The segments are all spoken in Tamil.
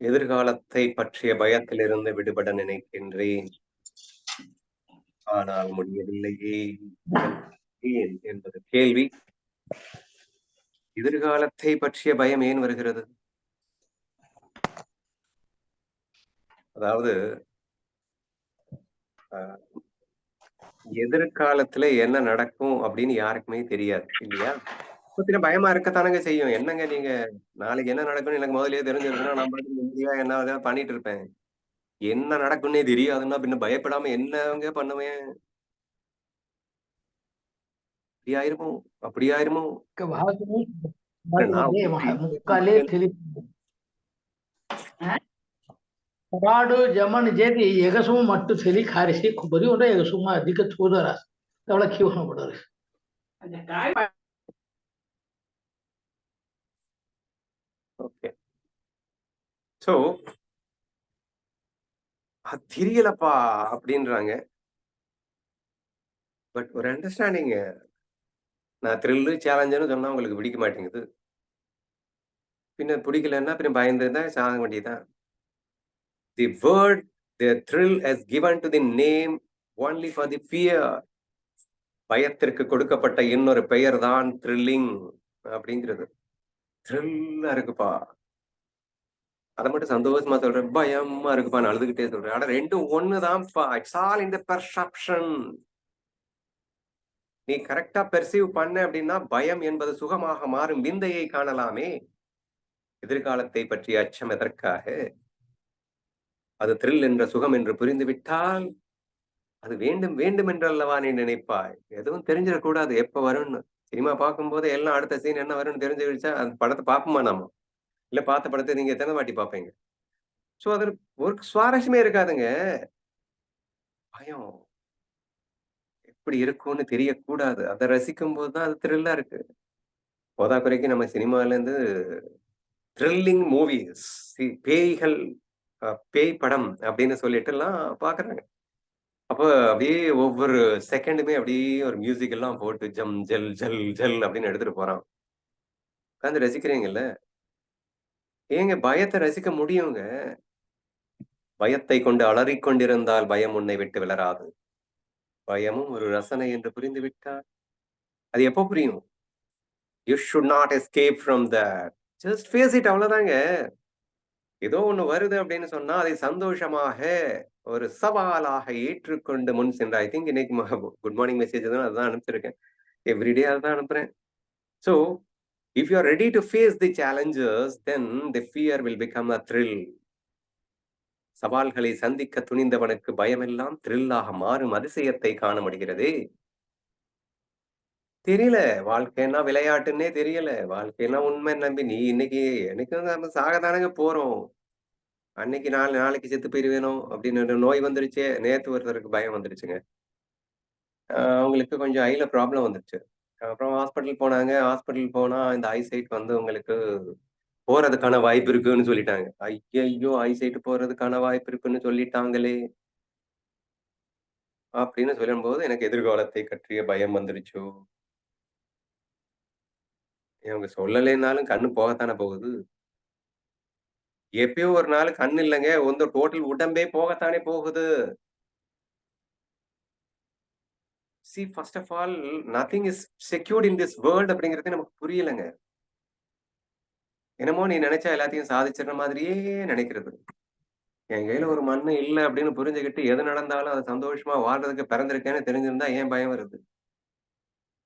எதிர்காலத்தை பற்றிய பயத்திலிருந்து விடுபட நினைக்கின்றேன். ஆனால் முடியவில்லையே. ஏன் என்பது கேள்வி. எதிர்காலத்தை பற்றிய பயம் ஏன் வருகிறது? அதாவது எதிர்காலத்துல என்ன நடக்கும் அப்படின்னு யாருக்குமே தெரியாது இல்லையா? பின்ன பயமா இருக்கத்தானுங்க செய்யும். என்னங்க நீங்க நாளைக்கு என்ன நடக்கும்னு எனக்கு முதல்லயே தெரிஞ்சிருக்குன்னா நம்ம என்ன பண்ணிட்டு இருப்பேன். என்ன நடக்கும்னே தெரியாதுன்னா பின்ன பயப்படாம என்னங்க பண்ணுவேன்? இப்படி ஆயிருமோ? அப்படி ஜமன் ஜேதி ಜಮನ್ ಜೇತಿ ಎಗಸು ಮಟ್ಟು ತಲಿ ಖಾರಿಸಿ ಬರೀ ಉಂಡ್ರೆ ಎಗಸು ಅಧಿಕ ತೋದರ ಅವಳ ಕಿವನ ஸோ அது தெரியலப்பா அப்படின்றாங்க. பட் ஒரு அண்டர்ஸ்டாண்டிங் நான் த்ரில்லு சேலஞ்சுன்னு சொன்னா உங்களுக்கு பிடிக்க மாட்டேங்குது. பின்ன பிடிக்கலன்னா பின்ன பயந்து தான் சாக வேண்டியதுதான். The word the thrill has given to the name only for the fear பயத்திற்கு கொடுக்கப்பட்ட இன்னொரு பெயர் தான் த்ரில்லிங் அப்படிங்கிறது. த்ரில்லா இருக்குப்பா. அதை மட்டும் சந்தோஷமா சொல்றேன். பயமா இருக்குப்பா நான் அழுதுகிட்டே சொல்றேன். ஆனா ரெண்டும் ஒண்ணுதான்ப்பா. இட்ஸ் ஆல் இந்த பெர்செப்ஷன் நீ கரெக்டா பெர்சீவ் பண்ண அப்படின்னா பயம் என்பது சுகமாக மாறும். விந்தையை காணலாமே. எதிர்காலத்தை பற்றிய அச்சம் எதற்காக? அது த்ரில் என்ற சுகம் என்று புரிந்துவிட்டால் அது வேண்டும் வேண்டும் என்றல்லவா நீ நினைப்பாய்? எதுவும் தெரிஞ்சிடக்கூடாது. எப்ப வரும்னு. சினிமா பார்க்கும்போது எல்லாம் அடுத்த சீன் என்ன வரும்னு தெரிஞ்சுக்கிடுச்சா அந்த படத்தை பார்ப்போமா நாம? இல்ல பார்த்த படத்தை நீங்க எத்தனை வாட்டி பார்ப்பீங்க சோ அதில் ஒரு சுவாரஸ்யமே இருக்காதுங்க. பயம். எப்படி இருக்கும்னு தெரியக்கூடாது. அதை ரசிக்கும் போது தான் அது த்ரில்லா இருக்கு. போதாக்குறைக்கு நம்ம சினிமால இருந்து த்ரில்லிங் மூவிஸ் பேய்கள் பேய் படம் அப்படின்னு சொல்லிட்டு எல்லாம் பாக்குறாங்க. அப்போ அப்படியே ஒவ்வொரு செகண்டுமே அப்படியே ஒரு மியூசிக் எல்லாம் போட்டு ஜம் ஜல் ஜல் ஜல் அப்படின்னு எடுத்துட்டு போறான். உட்காந்து ரசிக்கிறீங்கல்ல? ஏங்க பயத்தை ரசிக்க முடியுங்க? பயத்தை கொண்டு அலறிக் கொண்டிருந்தால் பயம் உன்னை விட்டு விளராது பயமும் ஒரு ரசனை என்று புரிந்து விட்டால் அது எப்போ புரியும்? You should not escape from that just face it அவ்வளவுதாங்க. ஏதோ ஒண்ணு வருது அப்படின்னு சொன்னா அதை சந்தோஷமாக ஒரு சவாலாக ஏற்றுக்கொண்டு முன் சென்று ஐ திங்க் இன்னைக்கு குட் மார்னிங் மெசேஜ் தான் அதுதான் அனுப்பிச்சிருக்கேன். எவ்ரிடே அதுதான் அனுப்புறேன். So if you are ready to face the challenges then the fear will become a thrill சவால்களை சந்திக்க துணிந்தவனுக்கு பயமெல்லாம் த்ரில்லாக மாறும் அதிசயத்தை காண முடிகிறது. தெரியல வாழ்க்கைன்னா விளையாட்டுன்னே தெரியல. வாழ்க்கைன்னா உண்மை நம்பி நீ இன்னைக்கு எனக்கு நம்ம சாகதானங்க போறோம். அன்னைக்கு நாலு நாளைக்கு செத்து போயிருவேணும் அப்படின்னு ஒரு நோய் வந்துருச்சே. நேத்து ஒருத்தருக்கு பயம் வந்துருச்சுங்க. அவங்களுக்கு கொஞ்சம் ஐல ப்ராப்ளம் வந்துருச்சு. அப்புறம் ஹாஸ்பிட்டல் போனாங்க. ஹாஸ்பிட்டல் போனா இந்த ஐசைட் வந்து உங்களுக்கு போறதுக்கான வாய்ப்பு இருக்குன்னு சொல்லிட்டாங்க. ஐயோ ஐசைட் போறதுக்கான வாய்ப்பு இருக்குன்னு சொல்லிட்டாங்களே. அப்படின்னு சொல்லும்போது எனக்கு எதிர்காலத்தை பற்றிய பயம் வந்துருச்சு? இவங்க சொல்லலைன்னாலும் கண்ணு போகத்தானே போகுது. எப்பயோ ஒரு நாள் கண்ணு இல்லைங்க. வந்து டோட்டல் உடம்பே போகத்தானே போகுது. See first of all nothing is secured in this world அப்படிங்கிறது நமக்கு புரியலைங்க. என்னமோ நீ நினைச்சா எல்லாத்தையும் சாதிச்சிடுற மாதிரியே நினைக்கிறது. என் கையில ஒரு மண்ணு இல்லை அப்படின்னு புரிஞ்சுக்கிட்டு எது நடந்தாலும் அது சந்தோஷமா வாழ்றதுக்கு பிறந்திருக்கேன்னு தெரிஞ்சிருந்தா ஏன் பயம் வருது?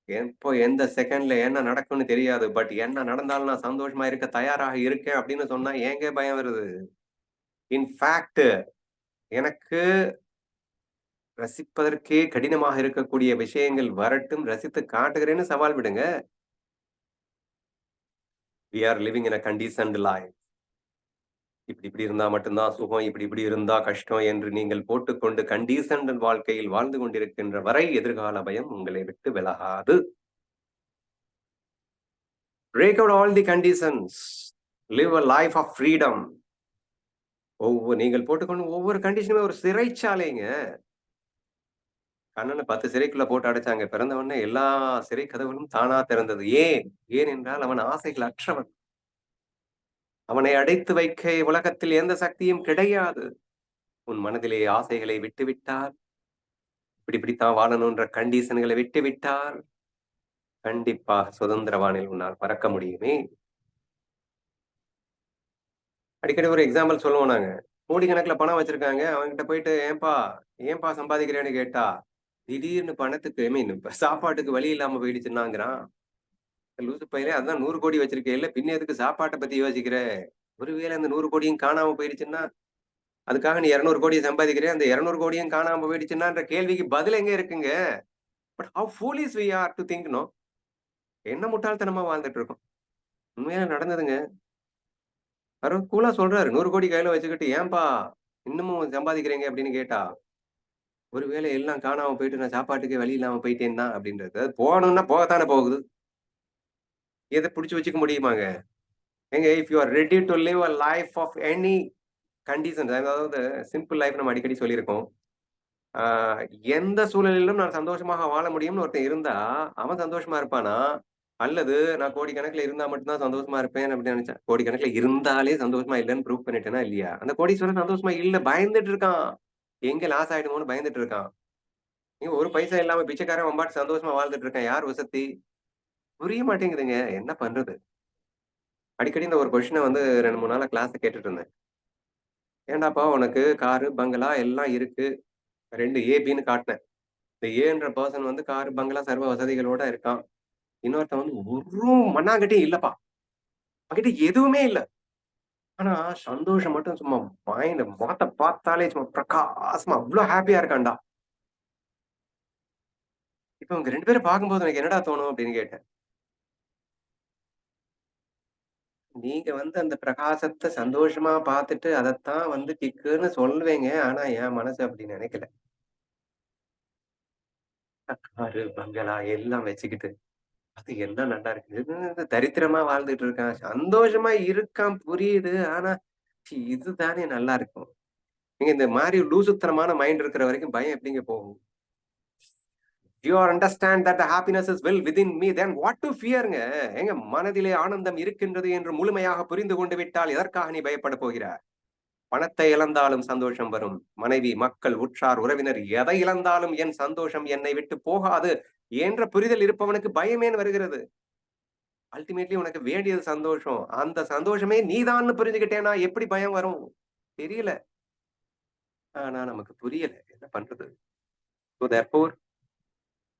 எப்போ எந்த செகண்ட்ல என்ன நடக்கும்னு தெரியாது. பட் என்ன நடந்தாலும் நான் சந்தோஷமா இருக்க தயாராக இருக்கேன் அப்படின்னு சொன்னா ஏங்க பயம் வருது? இன்ஃபேக்ட் எனக்கு ரசிப்பதற்கே கடினமாக இருக்கக்கூடிய விஷயங்கள் வரட்டும் ரசித்து காட்டுகிறேன்னு சவால் விடுங்க. We are living in a condition life இப்படி இப்படி இருந்தா மட்டும்தான் சுகம் இப்படி இப்படி இருந்தா கஷ்டம் என்று நீங்கள் போட்டுக்கொண்டு கண்டிஷன்ட் வாழ்க்கையில் வாழ்ந்து கொண்டிருக்கின்ற வரை எதிர்கால பயம் உங்களை விட்டு விலகாது. Break out all the conditions live a life of freedom ஒவ்வொரு நீங்கள் போட்டுக்கொண்டு ஒவ்வொரு கண்டிஷனுமே ஒரு சிறைச்சாலைங்க. கண்ணனை பத்து சிறைக்குள்ள போட்டு அடைச்சாங்க. பிறந்தவொடனே எல்லா சிறை கதவுகளும் தானா திறந்தது. ஏன்? ஏன் என்றால் அவன் ஆசைகள் அற்றவன். அவனை அடைத்து வைக்க உலகத்தில் எந்த சக்தியும் கிடையாது. உன் மனதிலே ஆசைகளை விட்டுவிட்டால் இப்படி இப்படித்தான் வாழணுன்ற கண்டிஷன்களை விட்டுவிட்டால் கண்டிப்பாக சுதந்திரவானில் உன்னால் பறக்க முடியுமே. அடிக்கடி ஒரு எக்ஸாம்பிள் சொல்லுவோம் நாங்க. கோடிக்கணக்குல பணம் வச்சிருக்காங்க. அவன்கிட்ட போயிட்டு ஏன்பா ஏன்பா சம்பாதிக்கிறேன்னு கேட்டா? திடீர்னு பணத்துக்கு ஐ மீன் சாப்பாட்டுக்கு வழி இல்லாம போயிடுச்சுன்னாங்கிறான். லூசு பையிலே அதான் நூறு கோடி வச்சிருக்கேன். பின்ன எதுக்கு சாப்பாட்டை பத்தி யோசிக்கிற? ஒருவேளை அந்த நூறு கோடியும் காணாம போயிடுச்சுன்னா அதுக்காக நீ இரநூறு கோடியை சம்பாதிக்கிறேன் அந்த இரநூறு கோடியும் காணாம போயிடுச்சுன்னான்ற கேள்விக்கு பதில் எங்க இருக்குங்க? But how foolish we are to think no என்ன முட்டாள்தனமா வாழ்ந்துட்டு இருக்கோம். உண்மையா நடந்ததுங்க. அருண் கூலா சொல்றாரு. நூறு கோடி கையில வச்சுக்கிட்டு ஏன்பா இன்னமும் சம்பாதிக்கிறீங்க? அப்படின்னு கேட்டா ஒருவேளை எல்லாம் காணாம போயிட்டு நான் சாப்பாட்டுக்கே வழி இல்லாம தான் அப்படின்றது. போகணும்னா போகத்தானே போகுது. எதை பிடிச்சி வச்சுக்க முடியுமாங்க? எங்க if you are ready to live a life of any condition அதாவது சிம்பிள் லைஃப் நம்ம அடிக்கடி சொல்லியிருக்கோம். ஆஹ் எந்த சூழலிலும் நான் சந்தோஷமாக வாழ முடியும்னு ஒருத்தன் இருந்தா அவன் சந்தோஷமா இருப்பானா? அல்லது நான் கோடிக்கணக்கில் இருந்தா மட்டும்தான் சந்தோஷமா இருப்பேன் அப்படின்னு நினைச்சேன் கோடிக்கணக்கில் இருந்தாலே சந்தோஷமா இல்லைன்னு ப்ரூவ் பண்ணிட்டேனா இல்லையா? அந்த கோடீஸ்வரன் சந்தோஷமா இல்லை பயந்துட்டு இருக்கான். எங்க லாஸ் ஆயிடுமோன்னு பயந்துட்டு இருக்கான். நீங்க ஒரு பைசா இல்லாம பிச்சைக்காரன் வம்பாட்டு சந்தோஷமா வாழ்ந்துட்டு இருக்கான். யார் வசதி? புரிய மாட்டேங்குதுங்க. என்ன பண்றது? அடிக்கடி இந்த ஒரு கொஷினை வந்து ரெண்டு மூணு நாளாக கிளாஸ் கேட்டுட்டு இருந்தேன். ஏண்டாப்பா உனக்கு காரு பங்களா எல்லாம் இருக்கு. ரெண்டு ஏபின்னு காட்டினேன். இந்த ஏன்ற பர்சன் வந்து காரு பங்களா சர்வ வசதிகளோட இருக்கான். இன்னொருத்தன் வந்து ஒரு மண்ணாங்கட்டியும் இல்லப்பா. அவன்கிட்ட எதுவுமே இல்லை. ஆனா சந்தோஷம் மட்டும் சும்மா மைண்ட் மாத்த பார்த்தாலே சும்மா பிரகாசமா அவ்வளவு ஹாப்பியா இருக்கான்டா. இப்ப உங்க ரெண்டு பேரும் பார்க்கும்போது எனக்கு என்னடா தோணும் அப்படின்னு கேட்டேன். நீங்க வந்து அந்த பிரகாசத்தை சந்தோஷமா பார்த்துட்டு அதைத்தான் வந்து கிக்குன்னு சொல்லுவீங்க. ஆனா என் மனசு அப்படி நினைக்கல. காரு பங்களா எல்லாம் வச்சுக்கிட்டு. அது என்ன நல்லா இருக்கு. தரித்திரமா வாழ்ந்துட்டு இருக்கான். சந்தோஷமா இருக்கான் புரியுது. ஆனா ச்சீ, இதுதானே நல்லா இருக்கும். நீங்க இந்த மாதிரி லூசுத்தனமான மைண்ட் இருக்கிற வரைக்கும் பயம் எப்படிங்க போகும்? You are understand that happiness is well within me then what to ஃபியருங்க எங்க மனதிலே ஆனந்தம் இருக்கின்றது என்று முழுமையாக புரிந்து கொண்டு விட்டால் எதற்காக நீ பயப்பட போகிறார் பணத்தை இழந்தாலும் சந்தோஷம் வரும். மனைவி மக்கள் உற்றார் உறவினர் எதை இழந்தாலும் என் சந்தோஷம் என்னை விட்டு போகாது என்ற புரிதல் இருப்பவனுக்கு பயமேன் வருகிறது. அல்டிமேட்லி உனக்கு வேண்டியது சந்தோஷம். அந்த சந்தோஷமே நீதான்னு புரிஞ்சுக்கிட்டேனா எப்படி பயம் வரும்? தெரியல. ஆனா நமக்கு புரியல. என்ன பண்றது?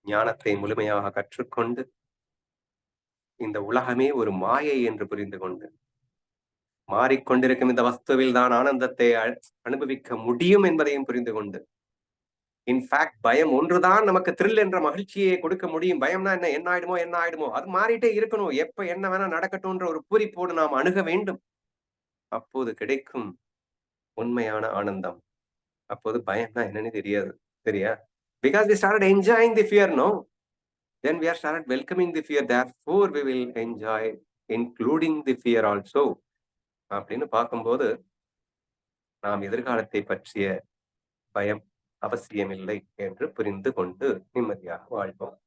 ஞானத்தை முழுமையாக கற்றுக்கொண்டு இந்த உலகமே ஒரு மாயை என்று புரிந்து கொண்டு மாறிக்கொண்டிருக்கும் இந்த வஸ்துவில் தான் ஆனந்தத்தை அனுபவிக்க முடியும் என்பதையும் புரிந்து கொண்டு. இன்ஃபேக்ட் பயம் ஒன்றுதான் நமக்கு த்ரில் என்ற மகிழ்ச்சியை கொடுக்க முடியும். பயம்னா என்ன? என்ன ஆயிடுமோ என்ன ஆயிடுமோ. அது மாறிட்டே இருக்கணும். எப்ப என்ன வேணா நடக்கட்டும்ன்ற ஒரு பூரிப்போடு நாம் அணுக வேண்டும். அப்போது கிடைக்கும் உண்மையான ஆனந்தம். அப்போது பயம்னா என்னன்னு தெரியாது. சரியா because we start enjoying the fear no then we are start welcoming the fear therefore we will enjoy including the fear also அப்படின்னு பார்க்கும்போது நாம் எதிர்காலத்தை பற்றிய பயம் அவசியமில்லை என்று புரிந்து கொண்டு நிம்மதியாக வாழ்வோம்.